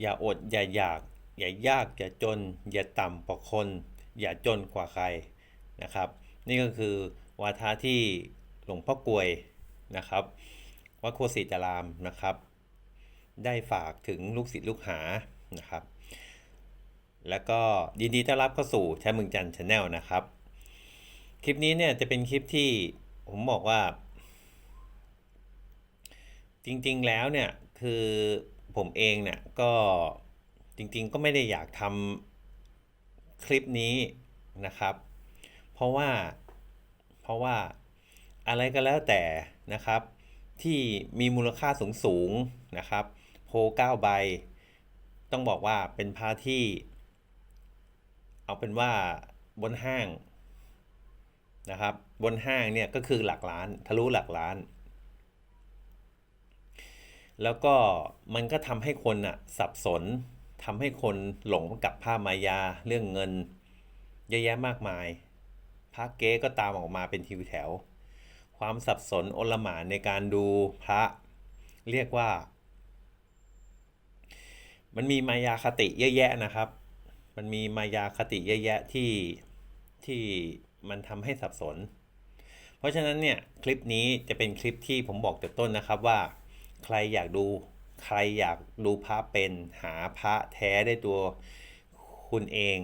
อย่าอดอย่าอยาก อย่ายากอย่าจน อย่าต่ำกว่าคน อย่าจนกว่าใครนะครับ นี่ก็คือวาทะที่หลวงพ่อกลวยนะครับวัดโคสิตารามนะครับ ได้ฝากถึงลูกศิษย์ลูกหานะครับ แล้วก็ยินดีต้อนรับเข้าสู่แชมป์เมืองจันทร์ชาแนลนะครับ คลิปนี้เนี่ยจะเป็นคลิปที่ผมบอกว่า จริงๆแล้วเนี่ยคือ ผมเองเนี่ยก็จริงๆก็ไม่ได้อยากทำคลิปนี้นะครับ เพราะว่าเพราะว่าอะไรก็แล้วแต่นะครับ ที่มีมูลค่าสูงสูงๆนะครับโพเก้าใบ ต้องบอกว่าเป็นพาที่ เอาเป็นว่าบนห้างนะครับ บนห้างเนี่ยก็คือหลักล้านทะลุหลักล้าน แล้วก็มันก็ทำให้คนอะสับสนทำให้คนหลงกับผ้ามายาเรื่องเงินเยอะแยะมากมายพระเก๊ก็ตามออกมาเป็นทิวแถว ความสับสนโอลหมานในการดูพระ เรียกว่า มันมีมายาคติเยอะแยะนะครับ มันมีมายาคติเยอะแยะที่ที่มันทำให้สับสน เพราะฉะนั้นเนี่ยคลิปนี้จะเป็นคลิปที่ผมบอกแต่ต้นนะครับว่า ใครอยากดู ใครอยากดูพระเป็นหาพระแท้ได้ตัวคุณเอง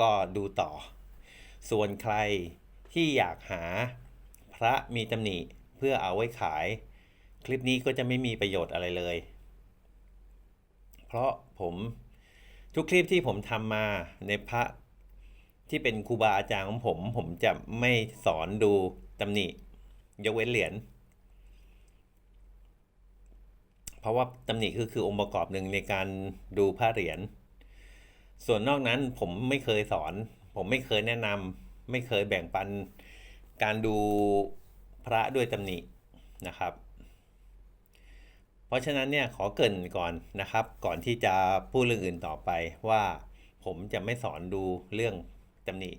ก็ดูต่อ ส่วนใครที่อยากหาพระมีตำหนิเพื่อเอาไว้ขาย คลิปนี้ก็จะไม่มีประโยชน์อะไรเลย เพราะผมทุกคลิปที่ผมทำมาในพระที่เป็นครูบาอาจารย์ของผม ผมจะไม่สอนดูตำหนิ ยกเว้นเหรียญ เพราะว่าตำหนิคือคือองค์ประกอบหนึ่งในการดูพระเหรียญ ส่วนนอกนั้นผมไม่เคยสอน ผมไม่เคยแนะนำไม่เคยแบ่งปันการดูพระด้วยตำหนินะครับ เพราะฉะนั้นเนี่ยขอเกินก่อนนะครับ ก่อนที่จะพูดเรื่องอื่นต่อไปว่าผมจะไม่สอนดูเรื่องตำหนิ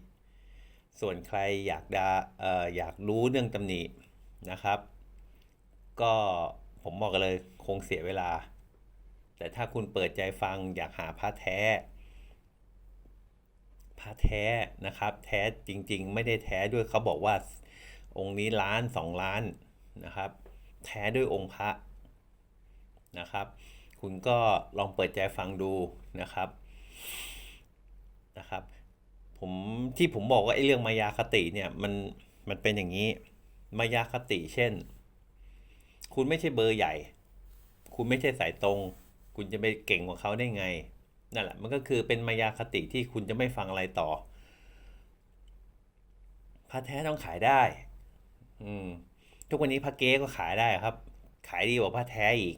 ส่วนใครอยากดาเอ่ออยากรู้เรื่องตำหนินะครับ ก็ ผมบอกกันเลยคงเสียเวลา แต่ถ้าคุณเปิดใจฟังอยากหาพระแท้พระแท้นะครับ แท้จริง ๆ ไม่ได้แท้ด้วยเขาบอกว่าองค์นี้ล้านสองล้านนะครับ แท้ด้วยองค์พระนะครับ คุณก็ลองเปิดใจฟังดูนะครับนะครับ ผมที่ผมบอกว่าไอ้เรื่องมายาคติเนี่ยมันมันเป็นอย่างนี้มายาคติเช่น คุณไม่ใช่เบอร์ใหญ่ คุณไม่ใช่สายตรง คุณจะไปเก่งกว่าเขาได้ไง นั่นแหละ มันก็คือเป็นมายาคติที่คุณจะไม่ฟังอะไรต่อ พระแท้ต้องขายได้ อืม ทุกวันนี้พระเก๊ก็ขายได้ครับ ขายดีกว่าพระแท้อีก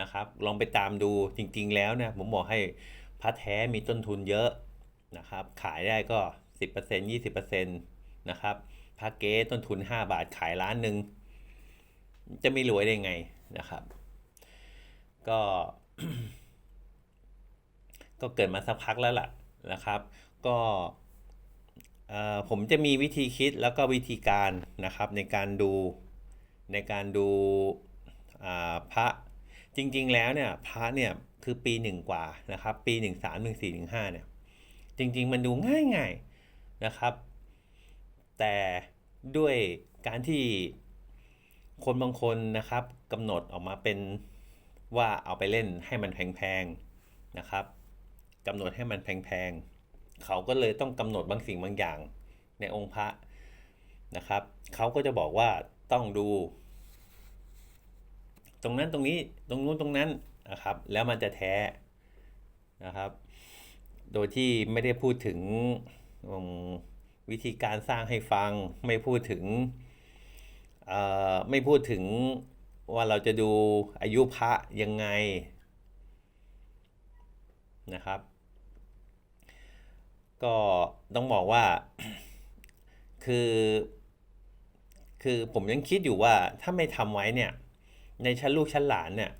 นะครับ ลองไปตามดูจริง ๆ แล้วเนี่ยผมบอกให้พระแท้มีต้นทุนเยอะนะครับ ขายได้ก็ 10% 20%นะครับพระเก๊ต้นทุน 5 บาทขายล้านหนึ่ง จะไม่รวยได้ไงนะครับ ก็ก็เกิดมาสักพักแล้วล่ะนะครับ ก็เอ่อผมจะมีวิธีคิดแล้วก็วิธีการนะครับในการดูในการดูอ่าพระจริงๆแล้วเนี่ยพระเนี่ยคือปีหนึ่งกว่านะครับ ปีหนึ่งสามหนึ่งสี่หนึ่งห้าเนี่ยจริงๆมันดูง่ายๆนะครับ แต่ด้วยการที่ คนบางคนนะครับกำหนดออกมาเป็นว่าเอาไปเล่นให้มันแพงๆนะครับกำหนดให้มันแพงๆเขาก็เลยต้องกำหนดบางสิ่งบางอย่างในองค์พระนะครับเขาก็จะบอกว่าต้องดู ตรงนั้นตรงนี้ตรงนู้นตรงนั้นนะครับ แล้วมันจะแท้นะครับ โดยที่ไม่ได้พูดถึงวิธีการสร้างให้ฟังไม่พูดถึง ไม่พูดถึงว่าเราจะดูอายุพระยังไงนะครับ ก็ต้องบอกว่าคือคือผมยังคิดอยู่ว่าถ้าไม่ทำไว้เนี่ย ในชั้นลูกชั้นหลานเนี่ย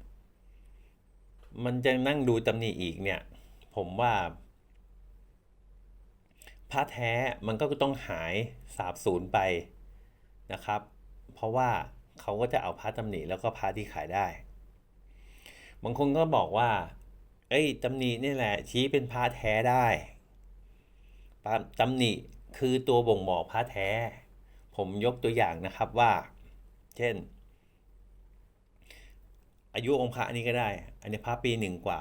มันจะนั่งดูตำหนิอีกเนี่ย ผมว่าพระแท้มันก็ต้องหายสาบสูญไปนะครับ เพราะว่าเขาก็จะเอาพระตำหนิแล้วก็พระที่ขายได้ บางคนก็บอกว่า เอ้ยตำหนินี่แหละ ชี้เป็นพระแท้ได้ตำหนิคือตัวบ่งบอกพระแท้ ผมยกตัวอย่างนะครับว่า เช่น อายุองค์พระนี่ก็ได้ อันนี้พระปีหนึ่งกว่า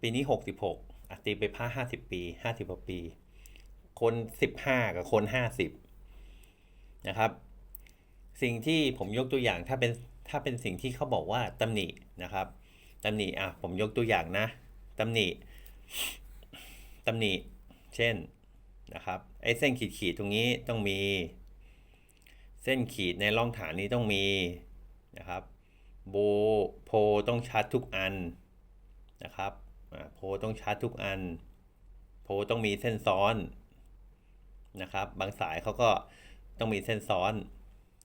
ปีนี้หกสิบหกตีไปพระห้าสิบปีห้าสิบกว่าปี คนสิบห้ากับคนห้าสิบนะครับ สิ่งที่ผมยกตัวอย่างถ้าเป็นถ้าเป็นสิ่งที่เขาบอกว่าตำหนินะครับตำหนิอะผมยกตัวอย่างนะตำหนิตำหนิเช่นนะครับไอ้เส้นขีดขีดๆตรงนี้ต้องมี เส้นขีดในร่องฐานนี้ต้องมีนะครับโบโพต้องชัดทุกอันนะครับอ่าโพต้องชัดทุกอัน โพต้องมีเส้นซ้อนนะครับ บางสายเขาก็ต้องมีเส้นซ้อน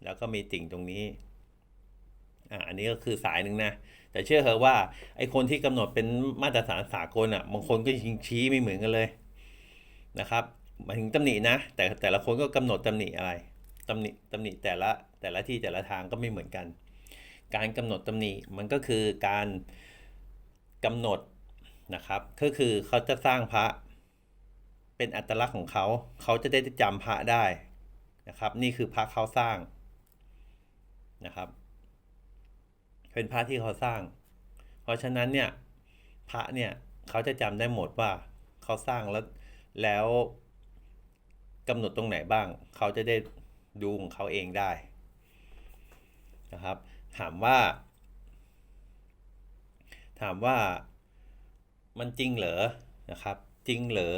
แล้วก็มีติ่งตรงนี้อ่าอันนี้ก็คือสายหนึ่งนะ แต่เชื่อเถอะว่าไอ้คนที่กำหนดเป็นมาตรฐานสากลอะบางคนก็ยิงชี้ไม่เหมือนกันเลยนะครับมาถึงตำหนินะ แต่แต่ละคนก็กำหนดตำหนิอะไรตำหนิตำหนิแต่ละแต่ละที่แต่ละทางก็ไม่เหมือนกัน การกำหนดตำหนิมันก็คือการกำหนดนะครับ ก็คือเขาจะสร้างพระเป็นอัตลักษณ์ของเขา เขาจะได้จำพระได้นะครับ นี่คือพระเขาสร้าง นะครับ เป็นพระที่เขาสร้าง เพราะฉะนั้นเนี่ยพระเนี่ยเขาจะจำได้หมดว่าเขาสร้างแล้วแล้วกำหนดตรงไหนบ้าง เขาจะได้ดูของเขาเองได้นะครับ ถามว่า ถามว่ามันจริงเหรอนะครับ จริงเหรอ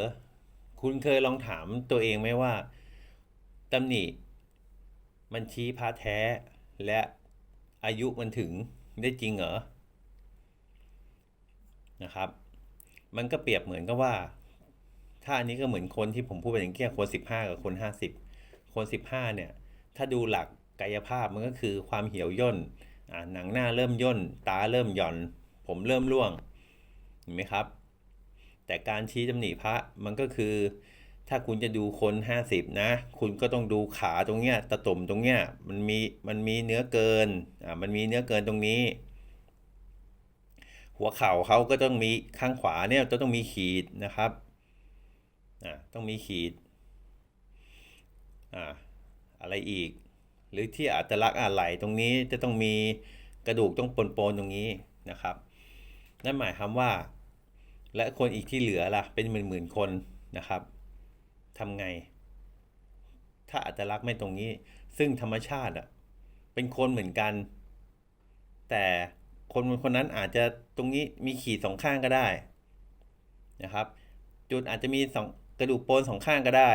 คุณเคยลองถามตัวเองไหมว่าตำหนิมันชี้พระแท้ และอายุมันถึงได้จริงเหรอนะครับ มันก็เปรียบเหมือนกับว่า ถ้าอันนี้ก็เหมือนคนที่ผมพูดไปอย่างเกี้ยคนสิบห้ากับคนห้าสิบคนสิบห้าเนี่ย ถ้าดูหลักกายภาพมันก็คือความเหี่ยวย่นหนังหน้าเริ่มย่น ตาเริ่มหย่อน ผมเริ่มร่วงเห็นไหมครับ แต่การชี้ตำหนิพระมันก็คือ ถ้าคุณจะดูคนห้าสิบนะ คุณก็ต้องดูขาตรงเนี้ยตะตุ่มตรงเนี้ยมันมีมันมีเนื้อเกินอ่ามันมีเนื้อเกินตรงนี้ หัวเข่าเขาก็ต้องมีข้างขวาเนี่ยจะต้องมีขีดนะครับอ่าต้องมีขีดอ่าอะไรอีก หรือที่อัตลักษณ์อะไรตรงนี้จะต้องมีกระดูกต้องปนๆตรงนี้นะครับ นั่นหมายความว่า และคนอีกที่เหลือล่ะเป็นหมื่นๆคนนะครับ ทำไง ถ้าอัตลักษณ์ไม่ตรงนี้ ซึ่งธรรมชาติอะ เป็นคนเหมือนกัน แต่คนคนนั้นอาจจะตรงนี้มีขีดสองข้างก็ได้นะครับ จุดอาจจะมีสองกระดูกโปนสองข้างก็ได้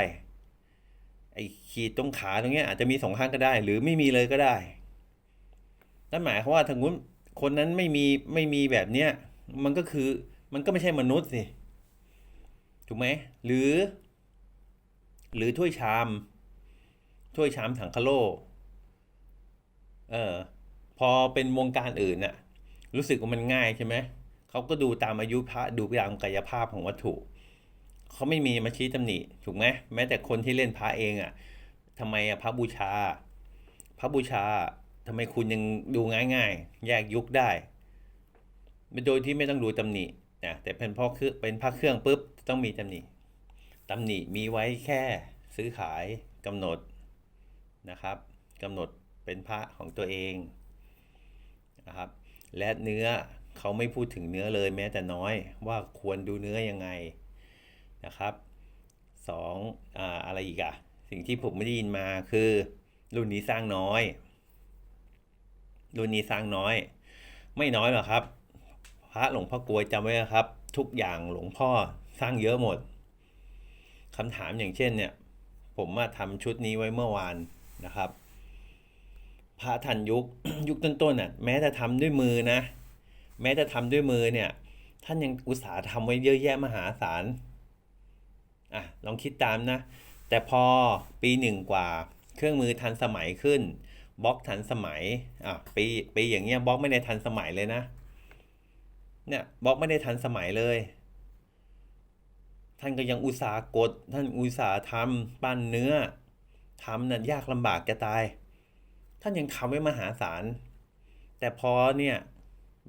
ไอ้ขีดตรงขาตรงเนี้ยอาจจะมีสองข้างก็ได้ หรือไม่มีเลยก็ได้นั่นหมายความว่าถ้างนู้นคนนั้นไม่มีไม่มีแบบเนี้ยมันก็คือมันก็ไม่ใช่มนุษย์สิถูกไหมหรือ หรือถ้วยชาม ถ้วยชามสังคโลเออพอเป็นวงการอื่นน่ะ รู้สึกว่ามันง่ายใช่ไหมเขาก็ดูตามอายุพระดูตามกายภาพของวัตถุเขาไม่มีมาชี้ตำหนิถูกไหมแม้แต่คนที่เล่นพระเองอะทำไมอะพระบูชา พระบูชาทำไมคุณยังดูง่ายๆ แยกยุคได้ โดยที่ไม่ต้องดูตำหนินะแต่เป็นเพราะคือเป็นพระเครื่องปุ๊บต้องมีตำหนิ ตำหนิมีไว้แค่ซื้อขายกำหนดนะครับกำหนดเป็นพระของตัวเองนะครับและเนื้อเขาไม่พูดถึงเนื้อเลยแม้แต่น้อยว่าควรดูเนื้อยังไงนะครับสองอ่าอะไรอีกอะสิ่งที่ผมไม่ได้ยินมาคือ รุ่นนี้สร้างน้อย รุ่นนี้สร้างน้อย ไม่น้อยหรอกครับ พระหลวงพ่อกลวยจำไว้นะครับ ทุกอย่างหลวงพ่อสร้างเยอะหมด คำถามอย่างเช่นเนี่ย ผมมาทำชุดนี้ไว้เมื่อวานนะครับ พระทันยุคยุคต้นๆน่ะแม้แต่ทำด้วยมือนะ แม้แต่ทำด้วยมือเนี่ย ท่านยังอุตส่าห์ทำไว้เยอะแยะมหาศาลอะลองคิดตามนะ แต่พอปีหนึ่งกว่า เครื่องมือทันสมัยขึ้นบล็อกทันสมัยอะปีปีอย่างเงี้ยบล็อกไม่ได้ทันสมัยเลยนะเนี่ยบล็อกไม่ได้ทันสมัยเลย ท่านก็ยังอุตสาห์กด ท่านอุตสาห์ทำปั้นเนื้อทำนั่นยากลำบากจะตาย ท่านยังทำไว้มหาศาล แต่พอเนี่ย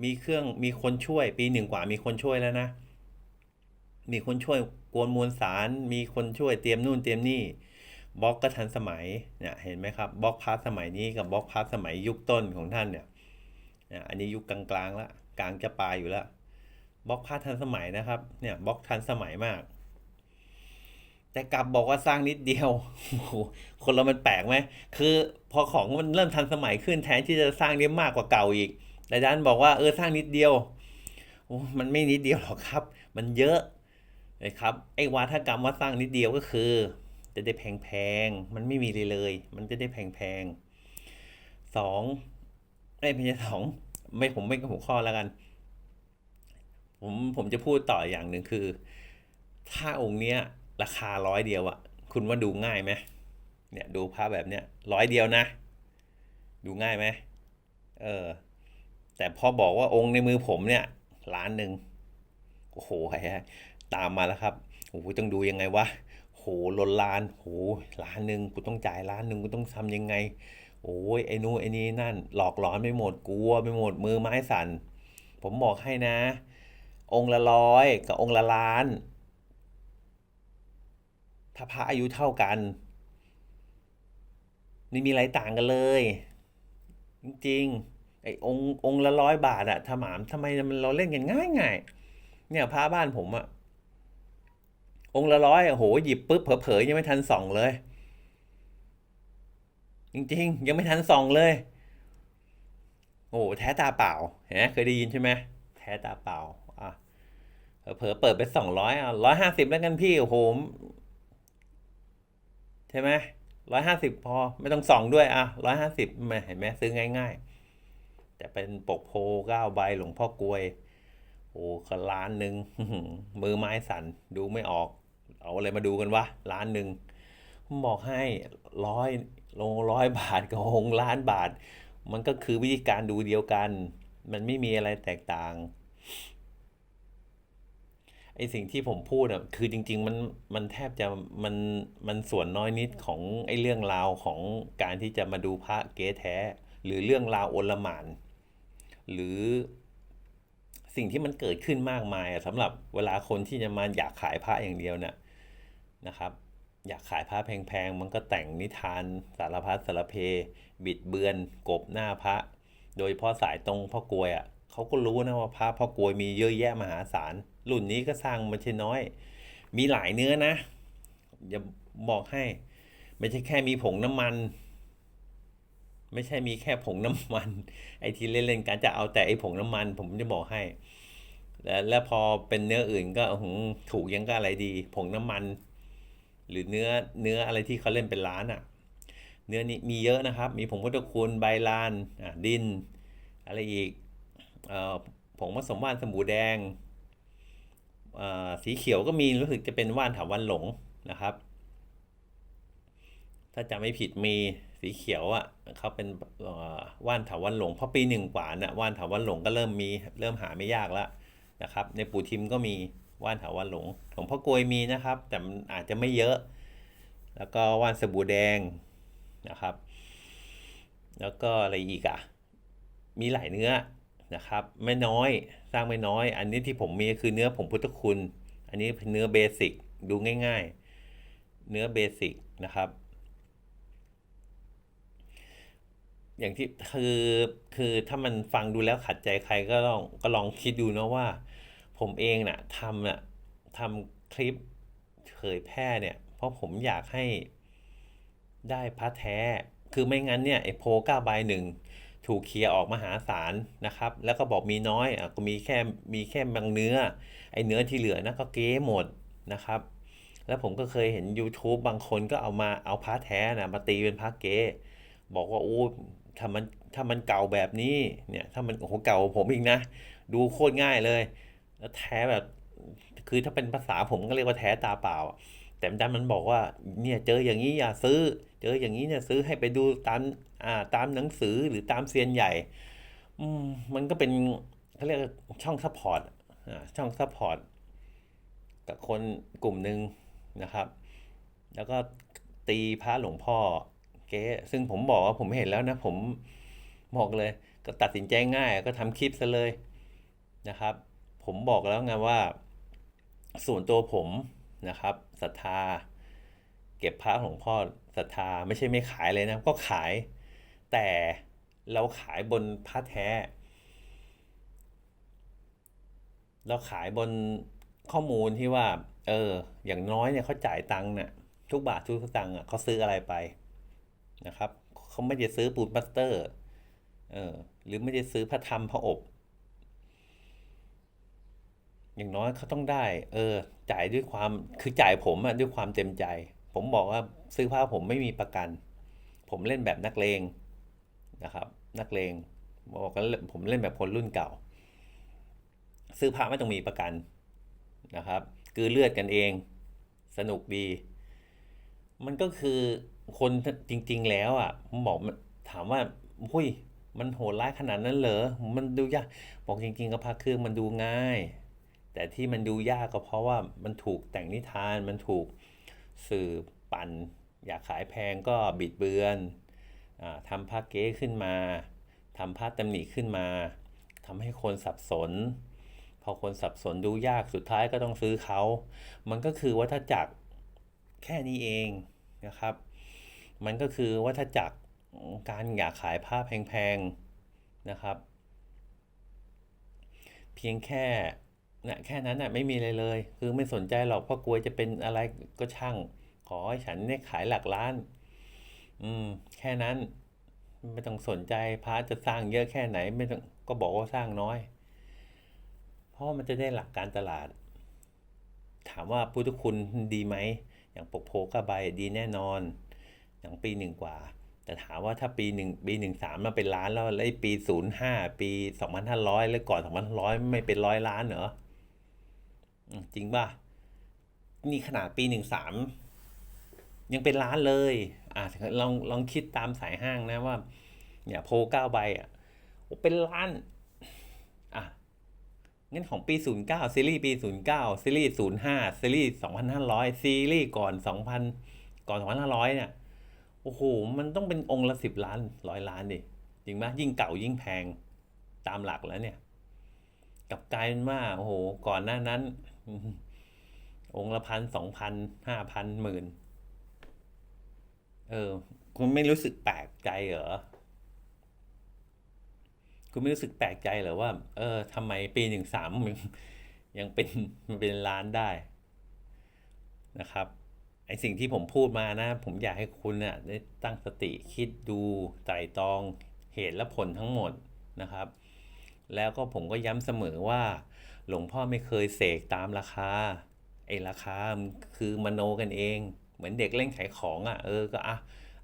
มีเครื่องมีคนช่วยปีหนึ่งกว่ามีคนช่วยแล้วนะ มีคนช่วยกวนมวลสาร มีคนช่วยเตรียมนู่นเตรียมนี่บล็อกก็ทันสมัยเนี่ยเห็นไหมครับบล็อกพาร์ทสมัยนี้กับบล็อกพาร์ทสมัยยุคต้นของท่านเนี่ยเนี่ยอันนี้ยุคกลางๆแล้วกลางจะปลายอยู่แล้วบล็อกพาร์ททันสมัยนะครับเนี่ยบล็อกทันสมัยมาก แต่กลับบอกว่าสร้างนิดเดียวโอ้โหคนเรามันแปลกไหมคือพอของมันเริ่มทันสมัยขึ้นแทนที่จะสร้างได้มากกว่าเก่าอีกแต่ดันบอกว่าเออสร้างนิดเดียวโอ้มันไม่นิดเดียวหรอกครับ มันเยอะนะครับไอ้วาทกรรมว่าสร้างนิดเดียวก็คือ จะได้แพงๆมันไม่มีเลยเลย มันจะได้แพงๆสองไอ้ยไม่ใช่สองไม่ผมไม่กับหัวข้อแล้วกัน ผมผมจะพูดต่ออย่างหนึ่งคือ ถ้าองค์เนี้ย ราคาร้อยเดียวอะคุณว่าดูง่ายไหมเนี่ยดูภาพแบบเนี้ยร้อยเดียวนะ ดูง่ายไหมเออแต่พอบอกว่าองค์ในมือผมเนี่ยล้านหนึ่งโอ้โหไอ้ตามมาแล้วครับโอ้โหต้องดูยังไงวะโหล้นล้านโหล้านหนึ่งกูต้องจ่ายล้านหนึ่งกูต้องทำยังไง โอ้ยไอ้นู่นไอ้นี่นั่น หลอกหลอนไปหมดกลัวไปหมดมือไม้สั่นผมบอกให้นะ องค์ละร้อยกับองค์ละล้าน ถ้าพระอายุเท่ากัน ไม่มีอะไรต่างกันเลย จริงๆไอ้องค์องละร้อยบาทอะถามทำไมมันเราเล่นกันง่ายง่ายเนี่ยพระบ้านผมอะองละร้อยโอ้โหหยิบปุ๊บเผลอๆยังไม่ทันส่องเลย จริงๆ ยังไม่ทันส่องเลย โอ้โหแท้ตาเปล่าเห็นเคยได้ยินใช่ไหมแท้ตาเปล่าอะเผลอเปิดไปสองร้อยอะร้อยห้าสิบแล้วกันพี่โอ้โห ใช่ไหมร้อยห้าสิบพอไม่ต้องส่องด้วยอะร้อยห้าสิบมาเห็นไหมซื้อง่ายๆ แต่เป็นปกโพเก้าใบหลวงพ่อกลวย โอ้ก็ล้านหนึ่งมือไม้สั่นดูไม่ออก เอาอะไรมาดูกันวะล้านหนึ่งผมบอกให้ร้อยลงร้อยบาทกับหงล้านบาท มันก็คือวิธีการดูเดียวกัน มันไม่มีอะไรแตกต่าง ไอสิ่งที่ผมพูดอะคือจริง ๆ มันมันแทบจะมันมันส่วนน้อยนิดของไอเรื่องราวของการที่จะมาดูพระเก๊แท้ หรือเรื่องราวโอลหมาน หรือสิ่งที่มันเกิดขึ้นมากมายอะสำหรับเวลาคนที่จะมาอยากขายพระอย่างเดียวเนี่ยนะครับ อยากขายพระแพงๆ มันก็แต่งนิทานสารพัดสารเพ บิดเบือน กบหน้าพระ โดยเฉพาะสายตรงพ่อกลวยอะ เขาก็รู้นะว่าพระพ่อกวยมีเยอะแยะมหาศาล รุ่นนี้ก็สร้างมันใช่น้อย มีหลายเนื้อนะอย่าบอกให้ ไม่ใช่แค่มีผงน้ำมัน ไม่ใช่มีแค่ผงน้ำมัน ไอ้ที่เล่นๆกันจะเอาแต่ไอ้ผงน้ำมัน ผมจะบอกให้แล้วแล้วพอเป็นเนื้ออื่นก็หึถูกยังก็อะไรดี ผงน้ำมัน หรือเนื้อเนื้ออะไรที่เขาเล่นเป็นล้านอะ่ะเนื้อนี้มีเยอะนะครับ มีผงพุทธคุณใบลานอะดิน อะไรอีก ผงผสมว่านสมูแดง สีเขียวก็มีรู้สึกจะเป็นว่านถาวันหลงนะครับ ถ้าจำไม่ผิดมีสีเขียวอะเขาเป็นว่านถาวันหลงพราะปีหนึ่งกว่าน่ะว่านถาวันหลงก็เริ่มมีเริ่มหาไม่ยากแล้วนะครับ ในปู่ทิมก็มีว่านถาวันหลงของพ่อกลวยมีนะครับ แต่มันอาจจะไม่เยอะ แล้วก็ว่านสบู่แดงนะครับ แล้วก็อะไรอีกอะมีหลายเนื้อ นะครับไม่น้อยสร้างไม่น้อย อันนี้ที่ผมมีคือเนื้อผงพุทธคุณ อันนี้เป็นเนื้อเบสิกดูง่ายๆ เนื้อเบสิกนะครับ อย่างที่คือคือถ้ามันฟังดูแล้วขัดใจใครก็ลองก็ลองคิดดูนะว่า ผมเองน่ะทำน่ะทำคลิปเผยแพร่เนี่ย เพราะผมอยากให้ได้พระแท้ คือไม่งั้นเนี่ยไอ้โพเก้าใบหนึ่ง ถูกเคลียร์ออกมหาศาลนะครับ แล้วก็บอกมีน้อยอะก็มีแค่มีแค่บางเนื้อ ไอ้เนื้อที่เหลือนะก็เก๊หมดนะครับ แล้วผมก็เคยเห็น YouTube บางคนก็เอามาเอาพระแท้นะมาตีเป็นพระเก๊บอกว่าโอ้ถ้ามันถ้ามันเก่าแบบนี้เนี่ยถ้ามันโอ้โหเก่าผมอีกนะ ดูโคตรง่ายเลย แล้วแท้แบบ คือถ้าเป็นภาษาผมก็เรียกว่าแท้ตาเปล่า แต่ดันมันบอกว่าเนี่ยเจออย่างนี้อย่าซื้อ เจออย่างนี้เนี่ยซื้อให้ไปดูตามอ่าตามหนังสือหรือตามเซียนใหญ่ อืมมันก็เป็นเขาเรียกช่องซัพพอร์ตอ่าช่องซัพพอร์ตกับคนกลุ่มหนึ่งนะครับ แล้วก็ตีพระหลวงพ่อเก๊ซึ่งผมบอกว่าผมเห็นแล้วนะ ผมบอกเลย ก็ตัดสินใจง่าย ก็ทำคลิปซะเลยนะครับ ผมบอกแล้วไงว่า ส่วนตัวผมนะครับ ศรัทธา เก็บพระหลวงพ่อศรัทธาไม่ใช่ไม่ขายเลยนะ ก็ขาย แต่เราขายบนพระแท้ เราขายบนข้อมูลที่ว่า เออ อย่างน้อยเนี่ยเขาจ่ายตังค์เนี่ยทุกบาททุกสตางค์อะเขาซื้ออะไรไปนะครับเขาไม่ได้ซื้อปูนปลาสเตอร์ เออหรือไม่ได้ซื้อพระธรรมพระอบ อย่างน้อยเขาต้องได้ เออ จ่ายด้วยความคือจ่ายผมอะด้วยความเต็มใจ ผมบอกว่าซื้อผ้าผมไม่มีประกัน ผมเล่นแบบนักเลงนะครับ นักเลงบอกกันผมเล่นแบบคนรุ่นเก่า ซื้อผ้าไม่ต้องมีประกันนะครับ คือเลือดกันเอง สนุกดี มันก็คือคนจริง ๆ แล้วอะผมบอกถามว่าหุ้ยมันโหดร้ายขนาดนั้นเหรอ มันดูยาก บอกจริงๆกับพระเครื่องมันดูง่าย แต่ที่มันดูยากก็เพราะว่ามันถูกแต่งนิทานมันถูกสื่อปั่น อยากขายแพงก็บิดเบือนอทำผ้าเก๊ขึ้นมาทำผ้าตำหนิขึ้นมาทำให้คนสับสน พอคนสับสนดูยากสุดท้ายก็ต้องซื้อเขา มันก็คือวัฏจักรแค่นี้เองนะครับ มันก็คือวัฏจักรการอยากขายผ้าแพงๆนะครับ เพียงแค่ นะแค่นั้นนะไม่มีอะไรเลย คือไม่สนใจหรอกเพราะกลัวจะเป็นอะไรก็ช่าง ขอให้ฉันเนี่ยขายหลักล้าน อืม แค่นั้น ไม่ต้องสนใจพระจะสร้างเยอะแค่ไหน ไม่ต้องก็บอกว่าสร้างน้อย เพราะมันจะได้หลักการตลาด ถามว่าพุทธคุณดีไหมอย่างปกโพกระใบดีแน่นอน อย่างปีหนึ่งกว่า แต่ถามว่าถ้าปีหนึ่งปีหนึ่งสามมาเป็นล้านแล้วแล้ปีศูนย์ห้าปีสองพันห้าร้อยแล้วก่อนสองพันร้อยไม่เป็นร้อยล้านเหรอ จริงป่ะ นี่ขนาดปีหนึ่งสามยังเป็นล้านเลย อะลองลองคิดตามสายห้างนะว่า เนี่ยโพเก้าใบอะโอเป็นล้าน อะงั้นของปี 09 ซีรีส์ปี 09 ซีรีส์ 05 ซีรีส์ 2500 ซีรีส์ก่อน 2000 ก่อน 2500 เนี่ย โอ้โห มันต้องเป็นองค์ละสิบล้านร้อยล้านดิ จริงไหมยิ่งเก่ายิ่งแพงตามหลักแล้วเนี่ย กับกลายเป็นว่า โอ้โห ก่อนหน้านั้น องค์ละพันสองพันห้าพันหมื่น เออ คุณไม่รู้สึกแปลกใจเหรอ คุณไม่รู้สึกแปลกใจเหรอว่า เออทำไมปีหนึ่งสามยังเป็นมันเป็นล้านได้นะครับไอสิ่งที่ผมพูดมานะ ผมอยากให้คุณเนะ่ยได้ตั้งสติคิดดูไตรตรองเหตุและผลทั้งหมดนะครับ แล้วก็ผมก็ย้ำเสมอว่า หลวงพ่อไม่เคยเสกตามราคาไอ้ราคาคือมโนกันเอง เหมือนเด็กเล่นขายของอะ่ะเออก็อะ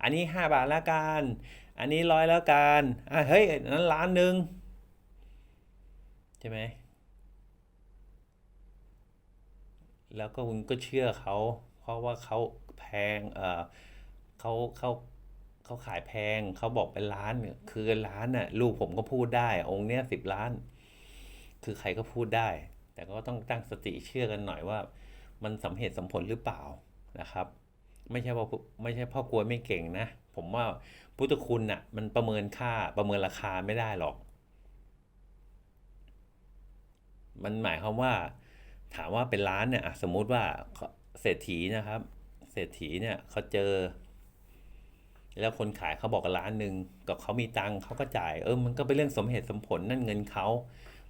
อันนี้ห้าบาทละกันอันนี้ร้อยละกันอะเฮ้ยนั้นล้านหนึ่งใช่ไหมแล้วก็คุณก็เชื่อเขา เพราะว่าเขาแพงเออเขาเขาเขาขายแพงเขาบอกเป็นล้านคือล้านน่ะลูกผมก็พูดได้ องค์เนี้ยสิบล้าน คือใครก็พูดได้ แต่ก็ต้องตั้งสติเชื่อกันหน่อยว่า มันสมเหตุสมผลหรือเปล่านะครับ ไม่ใช่ว่าไม่ใช่พ่อกลัวไม่เก่งนะ ผมว่าพุทธคุณน่ะมันประเมินค่าประเมินราคาไม่ได้หรอก มันหมายความว่า ถามว่าเป็นล้านเนี่ยสมมุติว่าเศรษฐีนะครับ เศรษฐีเนี่ยเขาเจอแล้วคนขายเขาบอกล้านหนึ่งก็เขามีตังเขาก็จ่าย เออมันก็เป็นเรื่องสมเหตุสมผลนั่นเงินเขา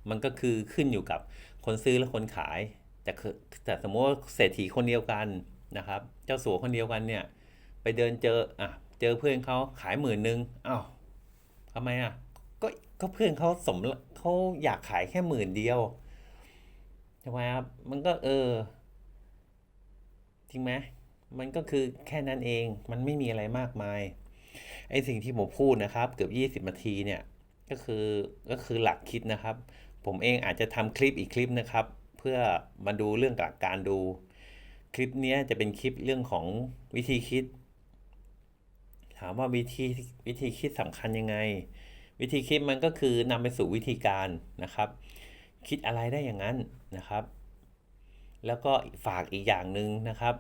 มันก็คือขึ้นอยู่กับคนซื้อและคนขาย แต่แต่สมมติว่าเศรษฐีคนเดียวกันนะครับ เจ้าสัวคนเดียวกันเนี่ย ไปเดินเจออะเจอเพื่อนเขาขายหมื่นหนึ่งอ้าวทำไมอะก็ก็เพื่อนเขาสมเขาอยากขายแค่หมื่นเดียวใช่ไหมครับมันก็เออจริงไหมมันก็คือแค่นั้นเองมันไม่มีอะไรมากมายไอสิ่งที่ผมพูดนะครับ เกือบ 20นาทีเนี่ยก็คือก็คือหลักคิดนะครับ ผมเองอาจจะทำคลิปอีกคลิปนะครับ เพื่อมาดูเรื่องหลักการดู คลิปนี้จะเป็นคลิปเรื่องของวิธีคิด ถามว่าวิธีวิธีคิดสำคัญยังไง วิธีคิดมันก็คือนำไปสู่วิธีการนะครับ คิดอะไรได้อย่างนั้นนะครับ แล้วก็ฝากอีกอย่างหนึ่งนะครับ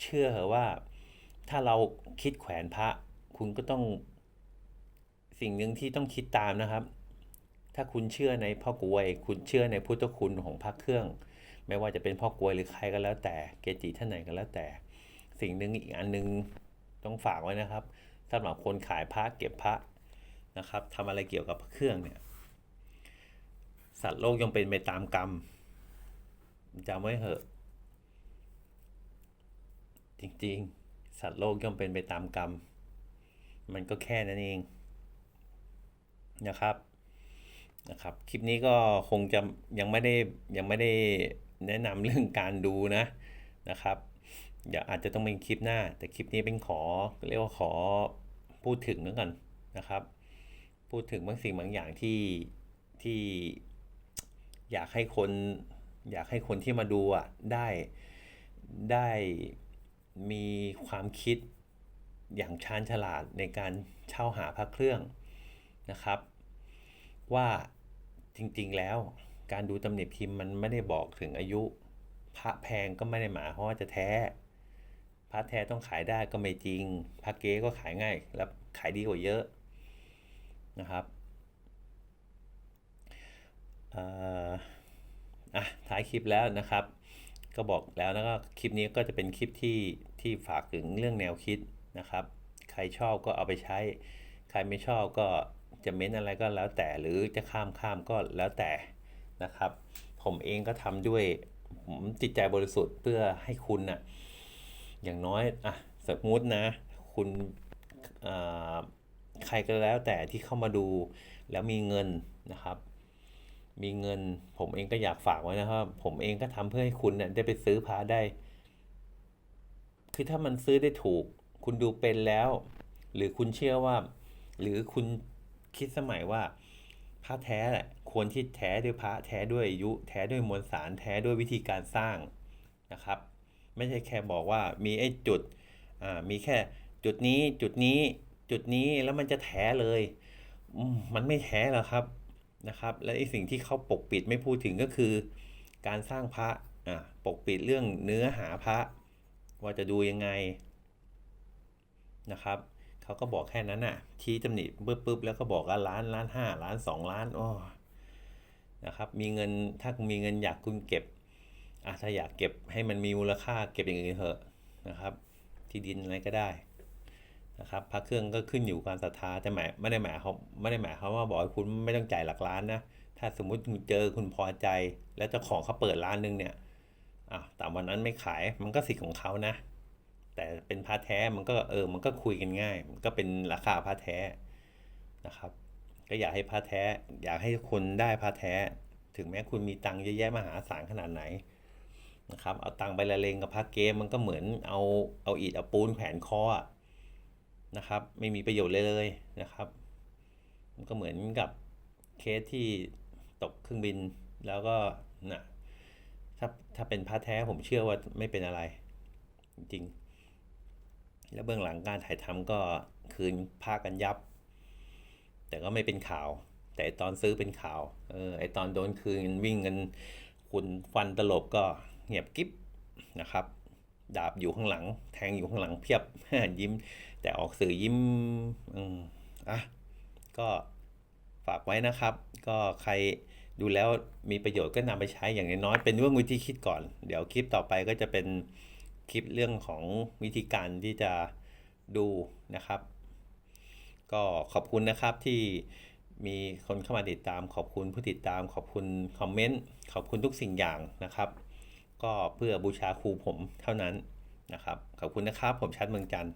เชื่อเหอว่าถ้าเราคิดแขวนพระ คุณก็ต้องสิ่งหนึ่งที่ต้องคิดตามนะครับ ถ้าคุณเชื่อในพ่อกวย คุณเชื่อในพุทธคุณของพระเครื่อง ไม่ว่าจะเป็นพ่อกวยหรือใครก็แล้วแต่ เกจิท่านไหนก็แล้วแต่ สิ่งหนึ่งอีกอันหนึ่งต้องฝากไว้นะครับสำหรับคนขายพระเก็บพระนะครับทำอะไรเกี่ยวกับพระเครื่องเนี่ย สัตว์โลกย่อมเป็นไปตามกรรมจำไว้เถอะ จริงๆ สัตว์โลกย่อมเป็นไปตามกรรม มันก็แค่นั้นเองนะครับ นะครับคลิปนี้ก็คงจะยังไม่ได้ยังไม่ได้แนะนำเรื่องการดูนะนะครับเดี๋ยวอาจจะต้องเป็นคลิปหน้า แต่คลิปนี้เป็นขอเรียกว่าขอพูดถึงแล้วกันนะครับ พูดถึงบางสิ่งบางอย่างที่ที่อยากให้คนอยากให้คนที่มาดูอะได้ได้มีความคิดอย่างชาญฉลาดในการเช่าหาพระเครื่องนะครับ ว่า จริง ๆ แล้ว การดูตำหนิพิมพ์มันไม่ได้บอกถึงอายุ พระแพงก็ไม่ได้หมายความว่าจะแท้ พระแท้ต้องขายได้ก็ไม่จริง พระเก๊ก็ขายง่ายและขายดีกว่าเยอะนะครับอ่ออะท้ายคลิปแล้วนะครับ ก็บอกแล้วแล้วก็คลิปนี้ก็จะเป็นคลิปที่ที่ฝากถึงเรื่องแนวคิดนะครับ ใครชอบก็เอาไปใช้ ใครไม่ชอบก็ จะเม้นอะไรก็แล้วแต่หรือจะข้ามข้ามก็แล้วแต่นะครับ ผมเองก็ทำด้วยผมจิตใจบริสุทธิ์เพื่อให้คุณน่ะอย่างน้อยอะสมมตินะ คุณใครก็แล้วแต่ที่เข้ามาดูแล้วมีเงินนะครับ มีเงินผมเองก็อยากฝากไว้นะครับ ผมเองก็ทำเพื่อให้คุณเนี่ยได้ไปซื้อพาได้ คือถ้ามันซื้อได้ถูก คุณดูเป็นแล้ว หรือคุณเชื่อว่า หรือคุณ คิดสมัยว่าพระแท้แหละควรที่แท้ด้วยพระแท้ด้วยอายุ แท้ด้วยมวลสารแท้ด้วยวิธีการสร้างนะครับ ไม่ใช่แค่บอกว่ามีไอ้จุดอ่ามีแค่จุดนี้จุดนี้จุดนี้แล้วมันจะแท้เลย มันไม่แท้หรอกครับนะครับ และไอ้สิ่งที่เขาปกปิดไม่พูดถึงก็คือ การสร้างพระอะปกปิดเรื่องเนื้อหาพระ ว่าจะดูยังไงนะครับ เขาก็บอกแค่นั้นน่ะชี้ตำหนิปึ๊บปึ๊บแล้วก็บอกว่าล้านล้านห้าล้านสองล้านโอ้นะครับมีเงินถ้ามีเงินอยากคุณเก็บอะถ้าอยากเก็บให้มันมีมูลค่าเก็บอย่างอื่นเถอะนะครับ ที่ดินอะไรก็ได้นะครับพระเครื่องก็ขึ้นอยู่การศรัทธาแต่หมายไม่ได้หมายเขาไม่ได้หมายควาว่าบอกให้คุณไม่ต้องจ่ายหลักล้านนะถ้าสมมุติคุณเจอคุณพอใจ แล้วเจ้าของเขาเปิดร้านหนึงเนี่ยอะแต่วันนั้นไม่ขายมันก็สิทธิ์ของเขานะ แต่เป็นพระแท้มันก็เออมันก็คุยกันง่าย มันก็เป็นราคาพระแท้นะครับ ก็อยากให้พระแท้ อยากให้คนได้พระแท้ ถึงแม้คุณมีตังค์เยอะแยะมหาศาลขนาดไหนนะครับเอาตังค์ไปละเลงกับพระเกมมันก็เหมือนเอาเอาอิฐเอาปูนแขวนคออะนะครับ ไม่มีประโยชน์เลยเลยนะครับ มันก็เหมือนกับเคสที่ตกเครื่องบินแล้วก็นะถ้าถ้าเป็นพระแท้ผมเชื่อว่าไม่เป็นอะไร จริง แล้วเบื้องหลังการถ่ายทำก็คืนผ้ากันยับ แต่ก็ไม่เป็นข่าว แต่ตอนซื้อเป็นข่าวเออไอตอนโดนคืนวิ่งกันคุณฟันตลบก็เงียบกิ๊บนะครับ ดาบอยู่ข้างหลัง แทงอยู่ข้างหลังเพียบยิ้ม แต่ออกสื่อยิ้มอืมอะก็ฝากไว้นะครับ ก็ใครดูแล้วมีประโยชน์ก็นำไปใช้อย่างน้อยๆเป็นเรื่องวิธีคิดก่อน เดี๋ยวคลิปต่อไปก็จะเป็น คลิปเรื่องของวิธีการที่จะดูนะครับ ก็ขอบคุณนะครับที่มีคนเข้ามาติดตาม ขอบคุณผู้ติดตาม ขอบคุณคอมเมนต์ขอบคุณทุกสิ่งอย่างนะครับ ก็เพื่อบูชาครูผมเท่านั้นนะครับ ขอบคุณนะครับ ผมชัดเมืองจันทร์